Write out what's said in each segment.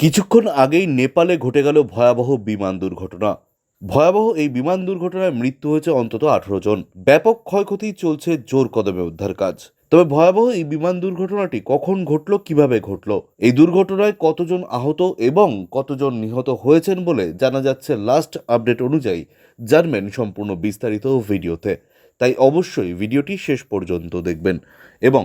কিছুক্ষণ আগেই নেপালে ঘটে গেল ভয়াবহ বিমান দুর্ঘটনা। ভয়াবহ এই বিমান দুর্ঘটনায় মৃত্যু হয়েছে অন্তত আঠারো জন। ব্যাপক ক্ষয়ক্ষতি চলছে জোর কদমে উদ্ধার কাজ। তবে ভয়াবহ এই বিমান দুর্ঘটনাটি কখন ঘটল, কীভাবে ঘটল, এই দুর্ঘটনায় কতজন আহত এবং কতজন নিহত হয়েছেন বলে জানা যাচ্ছে লাস্ট আপডেট অনুযায়ী। জানবেন সম্পূর্ণ বিস্তারিত ভিডিওতে। তাই অবশ্যই ভিডিওটি শেষ পর্যন্ত দেখবেন এবং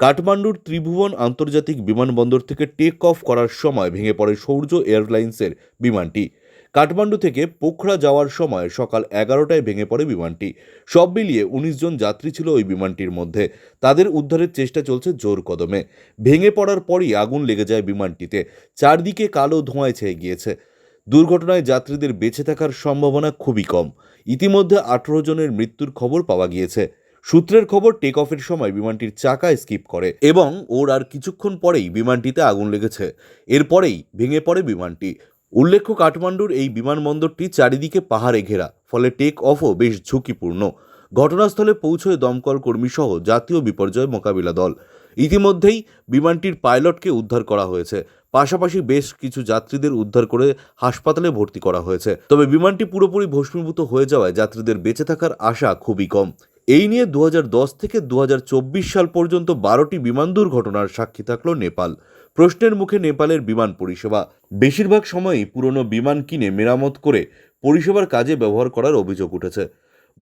কাঠমান্ডুর ত্রিভুবন আন্তর্জাতিক বিমানবন্দর থেকে টেক অফ করার সময় ভেঙে পড়ে সৌর্য এয়ারলাইন্সের বিমানটি। কাঠমান্ডু থেকে পোখরা যাওয়ার সময় সকাল এগারোটায় ভেঙে পড়ে বিমানটি। সব মিলিয়ে উনিশ জন যাত্রী ছিল ওই বিমানটির মধ্যে। তাদের উদ্ধারের চেষ্টা চলছে জোর কদমে। ভেঙে পড়ার পরই আগুন লেগে যায় বিমানটিতে। চারদিকে কালো ধোঁয়ায় ছেয়ে গিয়েছে। দুর্ঘটনায় যাত্রীদের বেঁচে থাকার সম্ভাবনা খুবই কম। ইতিমধ্যে আঠেরো জনের মৃত্যুর খবর পাওয়া গিয়েছে। সূত্রের খবর টেক অফের সময় বিমানটির চাকা স্কিপ করে এবং ওর আর কিছুক্ষণ পরেই বিমানটিতে আগুন লেগেছে। এরপরেই ভেঙে পড়ে বিমানটি। উল্লেখ্য, কাঠমান্ডুর এই বিমানবন্দরটি চারিদিকে পাহাড়ে ঘেরা, ফলে টেক অফও বেশ ঝুঁকিপূর্ণ। ঘটনাস্থলে পৌঁছয় দমকল কর্মীসহ জাতীয় বিপর্যয় মোকাবিলা দল। ইতিমধ্যেই বিমানটির পাইলটকে উদ্ধার করা হয়েছে। পাশাপাশি বেশ কিছু যাত্রীদের উদ্ধার করে হাসপাতালে ভর্তি করা হয়েছে। তবে বিমানটি পুরোপুরি ভস্মীভূত হয়ে যাওয়ায় যাত্রীদের বেঁচে থাকার আশা খুবই কম। এই নিয়ে দু হাজার দশ থেকে দুহাজার চব্বিশ সাল পর্যন্ত বারোটি বিমান দুর্ঘটনার সাক্ষী থাকল নেপাল। প্রশ্নের মুখে নেপালের বিমান পরিষেবা। বেশিরভাগ সময়ই পুরনো বিমান কিনে মেরামত করে পরিষেবার কাজে ব্যবহার করার অভিযোগ উঠেছে।